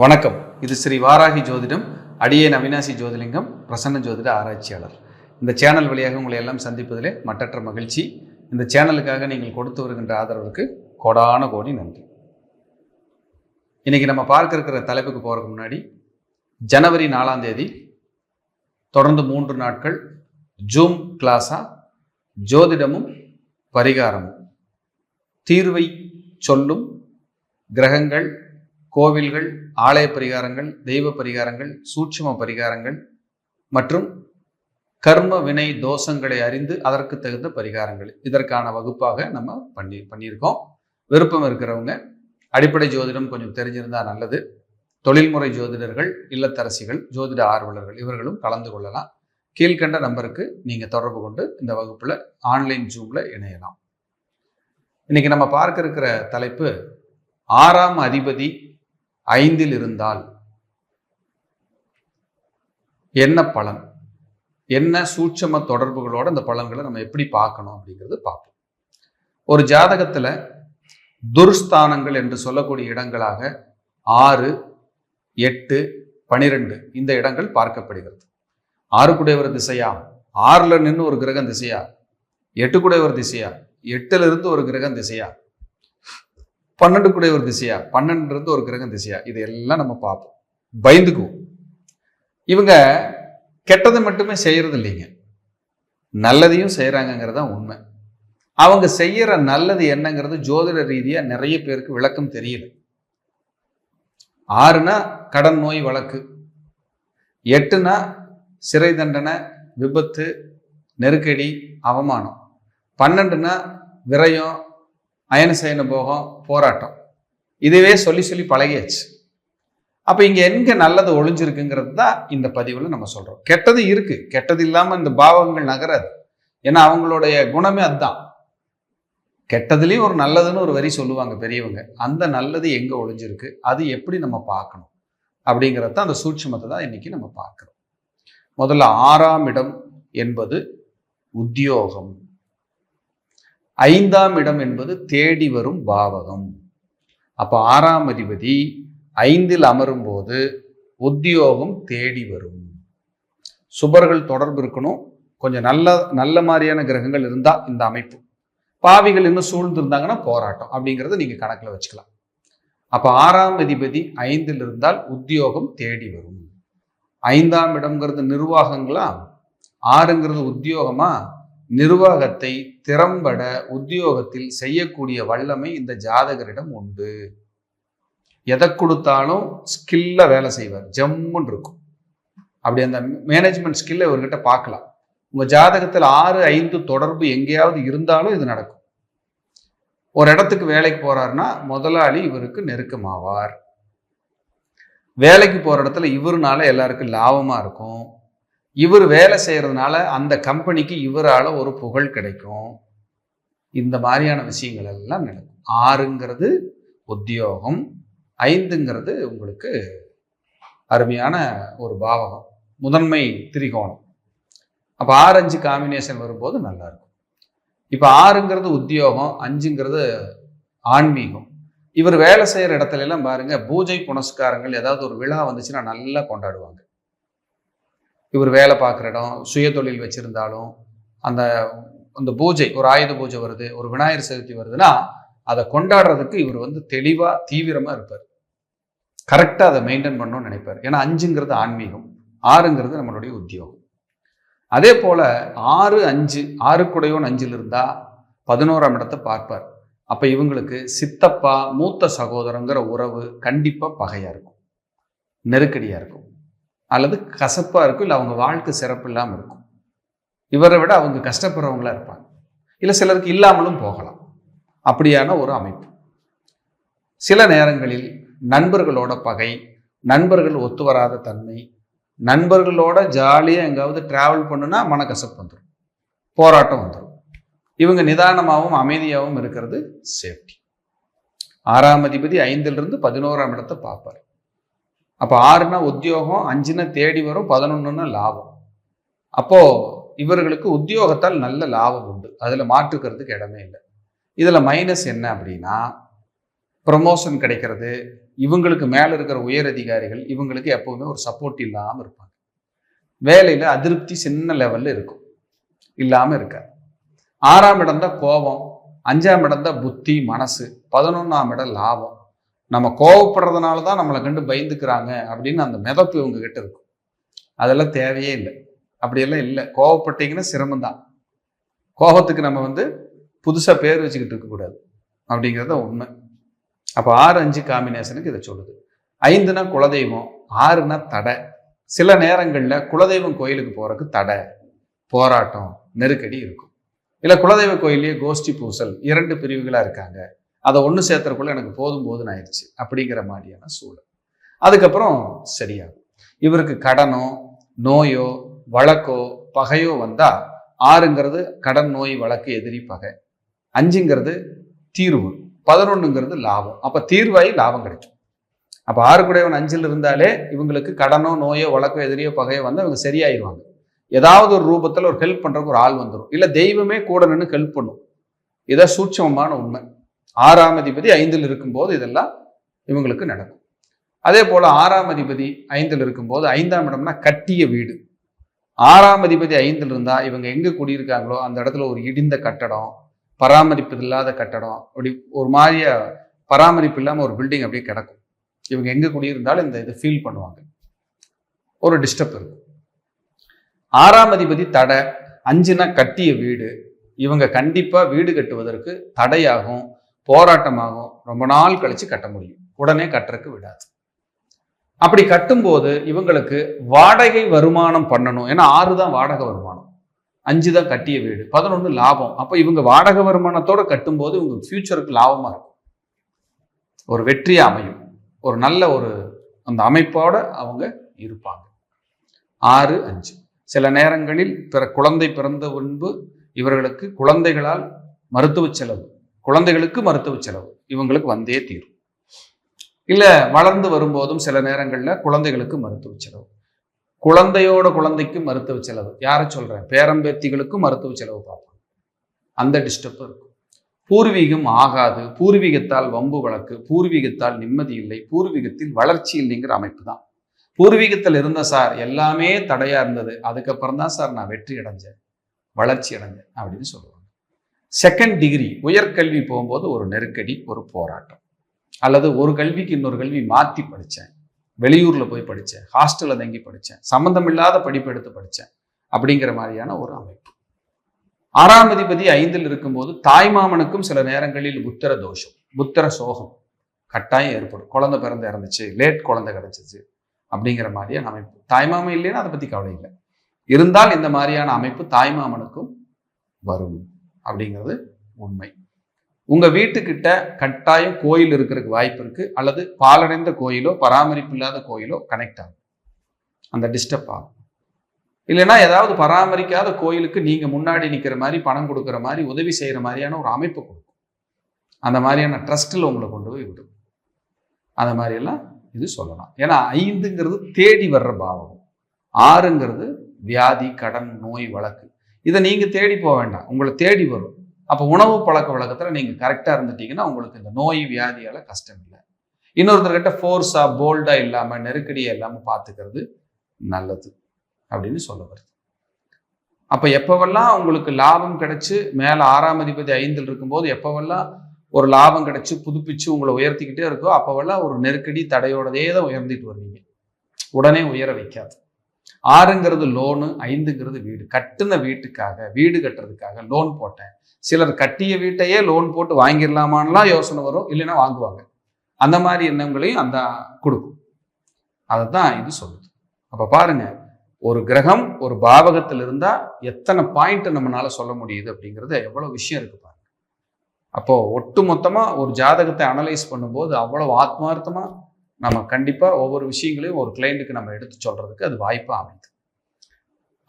வணக்கம். இது ஸ்ரீ வாராகி ஜோதிடம் அடியே நவினாசி ஜோதிலிங்கம் பிரசன்ன ஜோதிட ஆராய்ச்சியாளர். இந்த சேனல் வழியாக உங்களை எல்லாம் சந்திப்பதிலே மற்றற்ற மகிழ்ச்சி. இந்த சேனலுக்காக நீங்கள் கொடுத்து வருகின்ற ஆதரவுக்கு கோடான கோடி நன்றி. இன்றைக்கி நம்ம பார்க்க இருக்கிற தலைப்புக்கு போகிறதுக்கு முன்னாடி ஜனவரி நாலாம் தேதி தொடர்ந்து மூன்று நாட்கள் ஜூம் கிளாஸாக ஜோதிடமும் பரிகாரமும். தீர்வை சொல்லும் கிரகங்கள் கோவில்கள் ஆலய பரிகாரங்கள் தெய்வ பரிகாரங்கள் சூட்சும பரிகாரங்கள் மற்றும் கர்ம வினை தோஷங்களை அறிந்து அதற்கு தகுந்த பரிகாரங்கள். இதற்கான வகுப்பாக நம்ம பண்ணி பண்ணியிருக்கோம். விருப்பம் இருக்கிறவங்க அடிப்படை ஜோதிடம் கொஞ்சம் தெரிஞ்சிருந்தால் நல்லது. தொழில்முறை ஜோதிடர்கள் இல்லத்தரசிகள் ஜோதிட ஆர்வலர்கள் இவர்களும் கலந்து கொள்ளலாம். கீழ்கண்ட நம்பருக்கு நீங்கள் தொடர்பு கொண்டு இந்த வகுப்பில் ஆன்லைன் ஜூமில் இணையலாம். இன்னைக்கு நம்ம பார்க்க இருக்கிற தலைப்பு ஆறாம் அதிபதி ஐந்தில் இருந்தால் என்ன பலன்? என்ன சூட்சம தொடர்புகளோட அந்த பலன்களை நம்ம எப்படி பார்க்கணும் அப்படிங்கிறது பார்ப்போம். ஒரு ஜாதகத்துல துர்ஸ்தானங்கள் என்று சொல்லக்கூடிய இடங்களாக ஆறு எட்டு பனிரெண்டு இந்த இடங்கள் பார்க்கப்படுகிறது. ஆறு குடையவர் திசையா? ஆறுல நின்று ஒரு கிரகம் திசையா? எட்டு குடையவர் திசையா? எட்டுல இருந்து ஒரு கிரகம் திசையா? பன்னெண்டு கூட ஒரு திசையா? பன்னெண்டுன்றது ஒரு கிரகம் திசையா? இது எல்லாம் நம்ம பார்ப்போம். பயந்துக்குவோம். இவங்க கெட்டது மட்டுமே செய்யறது இல்லைங்க. நல்லதையும் செய்யறாங்கிறது தான் உண்மை. அவங்க செய்யற நல்லது என்னங்கிறது ஜோதிட ரீதியா நிறைய பேருக்கு விளக்கம் தெரியல. ஆறுனா கடன் நோய் வழக்கு. எட்டுனா சிறை தண்டனை விபத்து நெருக்கடி அவமானம். பன்னெண்டுனா விரயம் அயனசயன போகம் போராட்டம். இதுவே சொல்லி சொல்லி பழகியாச்சு. அப்போ இங்கே எங்கே நல்லது ஒளிஞ்சிருக்குங்கிறது தான் இந்த பதிவில் நம்ம சொல்கிறோம் கெட்டது இருக்குது கெட்டது இல்லாமல் இந்த பாவங்கள் நகராது. ஏன்னா அவங்களுடைய குணமே அதுதான். கெட்டதுலேயும் ஒரு நல்லதுன்னு ஒரு வரி சொல்லுவாங்க பெரியவங்க. அந்த நல்லது எங்கே ஒளிஞ்சிருக்கு அது எப்படி நம்ம பார்க்கணும்? அப்படிங்கிறது தான் அந்த சூட்சுமத்தை தான் இன்றைக்கி நம்ம பார்க்குறோம். முதல்ல ஆறாம் இடம் என்பது உத்தியோகம். ஐந்தாம் இடம் என்பது தேடி வரும் பாவகம். அப்போ ஆறாம் அதிபதி ஐந்தில் அமரும் போது உத்தியோகம் தேடி வரும். சுபர்கள் தொடர்பு இருக்கணும். கொஞ்சம் நல்ல நல்ல மாதிரியான கிரகங்கள் இருந்தால் இந்த அமைப்பு. பாவிகள் இன்னும் சூழ்ந்து இருந்தாங்கன்னா போராட்டம் அப்படிங்கிறத நீங்கள் கணக்கில் வச்சுக்கலாம். அப்போ ஆறாம் அதிபதி ஐந்தில் இருந்தால் உத்தியோகம் தேடி வரும். ஐந்தாம் இடம்ங்கிறது நிர்வாகங்களா? ஆறுங்கிறது உத்தியோகமா? நிர்வாகத்தை திறம்பட உத்தியோகத்தில் செய்யக்கூடிய வல்லமை இந்த ஜாதகரிடம் உண்டு. எதை கொடுத்தாலும் ஸ்கில்ல வேலை செய்வார். ஜம்முன்னு இருக்கும். அப்படி அந்த மேனேஜ்மெண்ட் ஸ்கில்லை இவர்கிட்ட பார்க்கலாம். உங்க ஜாதகத்தில் ஆறு ஐந்து தொடர்பு எங்கேயாவது இருந்தாலும் இது நடக்கும். ஒரு இடத்துக்கு வேலைக்கு போறாருன்னா முதலாளி இவருக்கு நெருக்கமாவார். வேலைக்கு போற இடத்துல இவருனால எல்லாருக்கும் லாபமா இருக்கும். இவர் வேலை செய்கிறதுனால அந்த கம்பெனிக்கு இவரால் ஒரு புகழ் கிடைக்கும். இந்த மாதிரியான விஷயங்கள் எல்லாம் நடக்கும். ஆறுங்கிறது உத்தியோகம் ஐந்துங்கிறது உங்களுக்கு அருமையான ஒரு பாவகம் முதன்மை திரிகோணம். அப்போ ஆறு அஞ்சு காம்பினேஷன் வரும்போது நல்லாயிருக்கும். இப்போ ஆறுங்கிறது உத்தியோகம் அஞ்சுங்கிறது ஆன்மீகம். இவர் வேலை செய்கிற இடத்துல எல்லாம் பாருங்க பூஜை புனஸ்காரங்கள் ஏதாவது ஒரு விழா வந்துச்சுன்னா நல்லா கொண்டாடுவாங்க. இவர் வேலை பார்க்குற இடம் சுய தொழில் அந்த அந்த பூஜை ஒரு ஆயுத பூஜை வருது ஒரு விநாயகர் சதுர்த்தி வருதுன்னா அதை கொண்டாடுறதுக்கு இவர் வந்து தெளிவாக தீவிரமாக இருப்பார். கரெக்டாக அதை மெயின்டைன் பண்ணணும்னு நினைப்பார். ஏன்னா அஞ்சுங்கிறது ஆன்மீகம் ஆறுங்கிறது நம்மளுடைய உத்தியோகம். அதே போல் ஆறு அஞ்சு ஆறு ஆறுக்குடையோன் அஞ்சில் இருந்தால் பதினோராம் இடத்தை பார்ப்பார். அப்போ இவங்களுக்கு சித்தப்பா மூத்த சகோதரங்கிற உறவு கண்டிப்பாக பகையாக இருக்கும். நெருக்கடியாக இருக்கும். அல்லது கசப்பாக இருக்கும் இல்லை அவங்க வாழ்க்கை சிறப்பு இல்லாமல் இருக்கும் இவரை விட அவங்க கஷ்டப்படுறவங்களா இருப்பாங்க. இல்லை சிலருக்கு இல்லாமலும் போகலாம். அப்படியான ஒரு அமைப்பு. சில நேரங்களில் நண்பர்களோட பகை நண்பர்கள் ஒத்து வராத தன்மை நண்பர்களோட ஜாலியாக எங்காவது டிராவல் பண்ணுனா மனக்கசப்பு வந்துடும் போராட்டம் வந்துடும் இவங்க நிதானமாகவும் அமைதியாகவும் இருக்கிறது சேஃப்டி ஆறாம் அதிபதி ஐந்திலிருந்து பதினோராம் இடத்தை பார்ப்பார். அப்போ ஆறுனா உத்தியோகம் அஞ்சுனா தேடி வரும் பதினொன்றுனா லாபம். அப்போது இவர்களுக்கு உத்தியோகத்தால் நல்ல லாபம் உண்டு. அதில் மாற்றுக்கிறதுக்கு இடமே இல்லை. இதில் மைனஸ் என்ன அப்படின்னா ப்ரமோஷன் கிடைக்கிறது. இவங்களுக்கு மேலே இருக்கிற உயர் அதிகாரிகள் இவங்களுக்கு எப்போவுமே ஒரு சப்போர்ட் இல்லாமல் இருப்பாங்க. வேலையில் அதிருப்தி சின்ன லெவலில் இருக்கும். இல்லாமல் இருக்காது. ஆறாம் இடம் தான் கோபம் அஞ்சாம் இடம் தான் புத்தி மனசு பதினொன்றாம் இடம் லாபம். நம்ம கோவப்படுறதுனால தான் நம்மளை கண்டு பயந்துக்கிறாங்க அப்படின்னு அந்த மிதப்பு இவங்க கிட்ட இருக்கும். அதெல்லாம் தேவையே இல்லை. அப்படியெல்லாம் இல்லை. கோவப்பட்டீங்கன்னா சிரமம்தான். கோபத்துக்கு நம்ம வந்து புதுசாக பேர் வச்சுக்கிட்டு இருக்கக்கூடாது அப்படிங்கிறத உண்மை. அப்போ ஆறு அஞ்சு காம்பினேஷனுக்கு இதை சொல்லுது. ஐந்துனா குலதெய்வம் ஆறுனா தடை. சில நேரங்களில் குலதெய்வம் கோயிலுக்கு போகிறதுக்கு தடை போராட்டம் நெருக்கடி இருக்கும். இல்லை குலதெய்வ கோயிலே கோஷ்டி பூசல் இரண்டு பிரிவுகளாக இருக்காங்க. அதை ஒன்று சேர்த்துறக்குள்ள எனக்கு போதும் போதும் ஆயிடுச்சு அப்படிங்கிற மாதிரியான சூழல். அதுக்கப்புறம் சரியாகும். இவருக்கு கடனோ நோயோ வழக்கோ பகையோ வந்தால் ஆறுங்கிறது கடன் நோய் வழக்கு எதிரி பகை. அஞ்சுங்கிறது தீர்வு. பதினொன்றுங்கிறது லாபம். அப்போ தீர்வாயி லாபம் கிடைக்கும். அப்போ ஆறு குடையவன் அஞ்சில் இருந்தாலே இவங்களுக்கு கடனோ நோயோ வழக்கோ எதிரியோ பகையோ வந்து அவங்க சரியாயிருவாங்க. ஏதாவது ஒரு ரூபத்தில் ஒரு ஹெல்ப் பண்ணுறதுக்கு ஒரு ஆள் வந்துடும் இல்லை தெய்வமே கூட நின்று ஹெல்ப் பண்ணும். இதை சூட்சமமான உண்மை. ஆறாம் அதிபதி ஐந்தில் இருக்கும்போது இதெல்லாம் இவங்களுக்கு நடக்கும். அதே போல ஆறாம் அதிபதி ஐந்தில் இருக்கும்போது ஐந்தாம் இடம்னா கட்டிய வீடு. ஆறாம் அதிபதி ஐந்தில் இருந்தா இவங்க எங்க குடியிருக்காங்களோ அந்த இடத்துல ஒரு இடிந்த கட்டடம் பராமரிப்பு இல்லாத கட்டடம் அப்படி ஒரு மாதிரிய பராமரிப்பு இல்லாம ஒரு பில்டிங் அப்படியே கிடக்கும். இவங்க எங்க குடியிருந்தாலும் இந்த இதை ஃபீல் பண்ணுவாங்க. ஒரு டிஸ்டர்ப் இருக்கும். ஆறாம் அதிபதி தடை அஞ்சுனா கட்டிய வீடு. இவங்க கண்டிப்பா வீடு கட்டுவதற்கு தடையாகும். போராட்டமாகும். ரொம்ப நாள் கழிச்சு கட்ட முடியும். உடனே கட்டுறதுக்கு விடாது. அப்படி கட்டும்போது இவங்களுக்கு வாடகை வருமானம் பண்ணணும். ஏன்னா ஆறு தான் வாடகை வருமானம். அஞ்சு தான் கட்டிய வீடு. பதினொன்று லாபம். அப்போ இவங்க வாடகை வருமானத்தோட கட்டும்போது இவங்க ஃபியூச்சருக்கு லாபமாக இருக்கும். ஒரு வெற்றி அமையும். ஒரு நல்ல ஒரு அந்த அமைப்போட அவங்க இருப்பாங்க. ஆறு அஞ்சு. சில நேரங்களில் பிற குழந்தை பிறந்த முன்பு இவர்களுக்கு குழந்தைகளால் மருத்துவ செலவு குழந்தைகளுக்கு மருத்துவ செலவு. இவங்களுக்கு வந்தே தீரும். இல்லை வளர்ந்து வரும்போதும் சில நேரங்கள்ல குழந்தைகளுக்கு மருத்துவ செலவு. குழந்தையோட குழந்தைக்கு மருத்துவ செலவு. யாரை சொல்றேன்? பேரம்பேத்திகளுக்கும் மருத்துவ செலவு பார்ப்போம். அந்த டிஸ்டர்ப் இருக்கும். பூர்வீகம் ஆகாது. பூர்வீகத்தால் வம்பு வழக்கு பூர்வீகத்தால் நிம்மதி இல்லை பூர்வீகத்தில் வளர்ச்சி இல்லைங்கிற அமைப்பு தான். பூர்வீகத்தில் இருந்த சார் எல்லாமே தடையா இருந்தது. அதுக்கப்புறம் தான் சார் நான் வெற்றி அடைஞ்சேன். வளர்ச்சி அடைஞ்சேன் அப்படின்னு சொல்லுவாங்க. செகண்ட் டிகிரி உயர்கல்வி போகும்போது ஒரு நெருக்கடி ஒரு போராட்டம். அல்லது ஒரு கல்விக்கு இன்னொரு கல்வி மாற்றி படித்தேன் வெளியூரில் போய் படித்தேன் ஹாஸ்டலில் தங்கி படித்தேன் சம்மந்தம் இல்லாத படிப்பு எடுத்து படித்தேன் அப்படிங்கிற மாதிரியான ஒரு அமைப்பு. ஆறாம் அதிபதி ஐந்தில் இருக்கும்போது தாய்மாமனுக்கும் சில நேரங்களில் புத்திர தோஷம் புத்திர சோகம் கட்டாயம் ஏற்படும். குழந்தை பிறந்து இறந்துச்சு லேட் குழந்தை கிடச்சிச்சு அப்படிங்கிற மாதிரியான அமைப்பு. தாய்மாமன் இல்லைன்னா அதை பற்றி கவலை இல்லை. இருந்தால் இந்த மாதிரியான அமைப்பு தாய்மாமனுக்கும் வரும். அப்படிங்கிறது உண்மை. உங்கள் வீட்டுக்கிட்ட கட்டாயம் கோயில் இருக்கிறதுக்கு வாய்ப்பு இருக்குது அல்லது பாலடைந்த கோயிலோ பராமரிப்பு இல்லாத கோயிலோ கனெக்ட் ஆகும். அந்த டிஸ்டர்ப் ஆகும். இல்லைன்னா ஏதாவது பராமரிக்காத கோயிலுக்கு நீங்கள் முன்னாடி நிற்கிற மாதிரி பணம் கொடுக்குற மாதிரி உதவி செய்கிற மாதிரியான ஒரு அமைப்பு கொடுக்கும். அந்த மாதிரியான ட்ரஸ்ட்டில் உங்களை கொண்டு போய் விடும். அந்த மாதிரியெல்லாம் இது சொல்லலாம். ஏன்னா ஐந்துங்கிறது தேடி வர்ற பாவம். ஆறுங்கிறது வியாதி கடன் நோய் வழக்கு. இதை நீங்கள் தேடி போக வேண்டாம். உங்களை தேடி வரும். அப்போ உணவு பழக்க வழக்கத்தில் நீங்கள் கரெக்டாக இருந்துட்டீங்கன்னா உங்களுக்கு இந்த நோய் வியாதியால் கஷ்டம் இல்லை. இன்னொருத்தர்கிட்ட ஃபோர்ஸாக போல்டாக இல்லாமல் நெருக்கடியாக இல்லாமல் பார்த்துக்கிறது நல்லது அப்படின்னு சொல்ல வருது அப்போ எப்போவெல்லாம் உங்களுக்கு லாபம் கிடைச்சு மேலே ஆறாம் அதிபதி ஐந்தில் இருக்கும்போது எப்போவெல்லாம் ஒரு லாபம் கிடைச்சு புதுப்பிச்சு உங்களை உயர்த்திக்கிட்டே இருக்கோ அப்போவெல்லாம் ஒரு நெருக்கடி தடையோடதே தான் உயர்ந்துட்டு வருவீங்க. உடனே உயர வைக்காது. ஆறுங்கிறது லோனு ஐந்துங்கிறது வீடு. கட்டுன வீட்டுக்காக வீடு கட்டுறதுக்காக லோன் போட்டேன். சிலர் கட்டிய வீட்டையே லோன் போட்டு வாங்கிடலாமான்லாம் யோசனை வரும். இல்லைன்னா வாங்குவாங்க. அந்த மாதிரி எண்ணங்களையும் அந்த கொடுக்கும். அதை தான் இது சொல்லுது. அப்போ பாருங்க ஒரு கிரகம் ஒரு பாவகத்தில் இருந்தால் எத்தனை பாயிண்ட் நம்மளால சொல்ல முடியுது அப்படிங்கிறது எவ்வளோ விஷயம் இருக்கு பாருங்க. அப்போ ஒட்டு மொத்தமாக ஒரு ஜாதகத்தை அனலைஸ் பண்ணும்போது அவ்வளோ ஆத்மார்த்தமாக நம்ம கண்டிப்பாக ஒவ்வொரு விஷயங்களையும் ஒரு கிளைண்ட்டுக்கு நம்ம எடுத்து சொல்றதுக்கு அது வாய்ப்பாக அமைது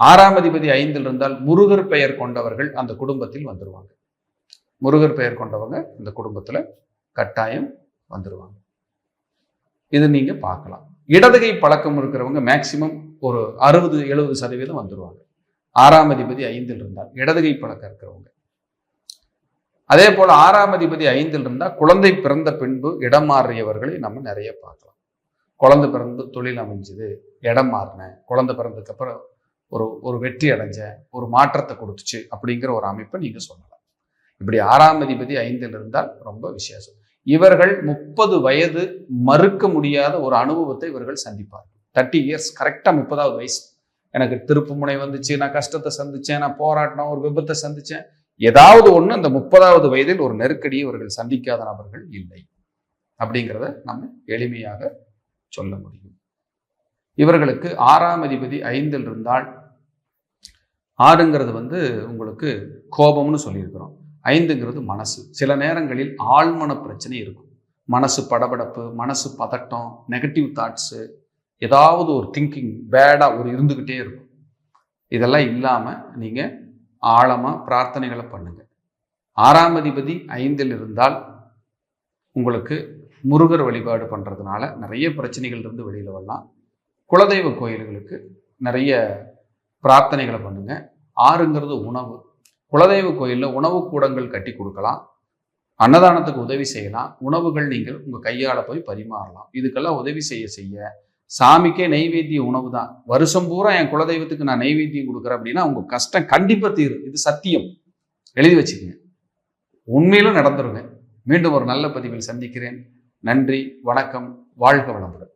ஆறாம் அதிபதி ஐந்தில் இருந்தால் முருகர் பெயர் கொண்டவர்கள் அந்த குடும்பத்தில் வந்துடுவாங்க முருகர் பெயர் கொண்டவங்க இந்த குடும்பத்தில் கட்டாயம் வந்துடுவாங்க இது நீங்கள் பார்க்கலாம். இடதுகை பழக்கம் இருக்கிறவங்க மேக்சிமம் ஒரு அறுபது எழுபது சதவீதம் வந்துடுவாங்க ஆறாம் அதிபதி ஐந்தில் இருந்தால் இடதுகை பழக்கம் இருக்கிறவங்க அதே போல் ஆறாம் அதிபதி ஐந்தில் இருந்தால் குழந்தை பிறந்த பின்பு இடம் மாறியவர்களை நம்ம நிறைய பார்க்கலாம். குழந்தை பிறந்து தொழில் அமைஞ்சுது இடம் மாறினேன் குழந்தை பிறந்ததுக்கப்புறம் ஒரு ஒரு வெற்றி அடைஞ்சேன் ஒரு மாற்றத்தை கொடுத்துச்சு அப்படிங்கிற ஒரு அமைப்பை நீங்கள் சொல்லலாம். இப்படி ஆறாம் அதிபதி ஐந்தில் இருந்தால் ரொம்ப விசேஷம். இவர்கள் முப்பது வயது மறுக்க முடியாத ஒரு அனுபவத்தை இவர்கள் சந்திப்பார்கள். தேர்ட்டி இயர்ஸ் கரெக்டாக முப்பதாவது வயசு. எனக்கு திருப்பு முனை வந்துச்சு நான் கஷ்டத்தை சந்திச்சேன் நான் போராட்டினேன் ஒரு விபத்தை சந்தித்தேன் ஏதாவது ஒன்று அந்த முப்பதாவது வயதில் ஒரு நெருக்கடியை இவர்கள் சந்திக்காத நபர்கள் இல்லை. அப்படிங்கிறத நம்ம எளிமையாக சொல்ல முடியும். இவர்களுக்கு ஆறாம் அதிபதி ஐந்தில் இருந்தால் ஆறுங்கிறது வந்து உங்களுக்கு கோபம்னு சொல்லியிருக்கிறோம். ஐந்துங்கிறது மனசு. சில நேரங்களில் ஆழ்மன பிரச்சனை இருக்கும். மனசு படபடப்பு மனசு பதட்டம் நெகட்டிவ் தாட்ஸு ஏதாவது ஒரு திங்கிங் பேடாக ஒரு இருந்துக்கிட்டே இருக்கும். இதெல்லாம் இல்லாமல் நீங்கள் ஆழமாக பிரார்த்தனைகளை பண்ணுங்கள் ஆறாம் அதிபதி ஐந்தில் இருந்தால் உங்களுக்கு முருகர் வழிபாடு பண்ணுறதுனால நிறைய பிரச்சனைகள் இருந்து வெளியில் வரலாம். குலதெய்வ கோயில்களுக்கு நிறைய பிரார்த்தனைகளை பண்ணுங்கள் ஆறுங்கிறது உணவு. குலதெய்வ கோயிலில் உணவு கூடங்கள் கட்டி கொடுக்கலாம். அன்னதானத்துக்கு உதவி செய்யலாம். உணவுகள் நீங்கள் உங்கள் கையால் போய் பரிமாறலாம். இதுக்கெல்லாம் உதவி செய்ய செய்ய சாமிக்கே நெய்வேத்திய உணவு தான் வருஷம் பூரா என் குலதெய்வத்துக்கு நான் நெய்வேத்தியம் கொடுக்குறேன் அப்படின்னா உங்க கஷ்டம் கண்டிப்பாக தீரும். இது சத்தியம். எழுதி வச்சுக்கங்க. உண்மையிலும் நடந்துருங்க. மீண்டும் ஒரு நல்ல பதிவில் சந்திக்கிறேன். நன்றி வணக்கம் வாழ்க வளமுடன்.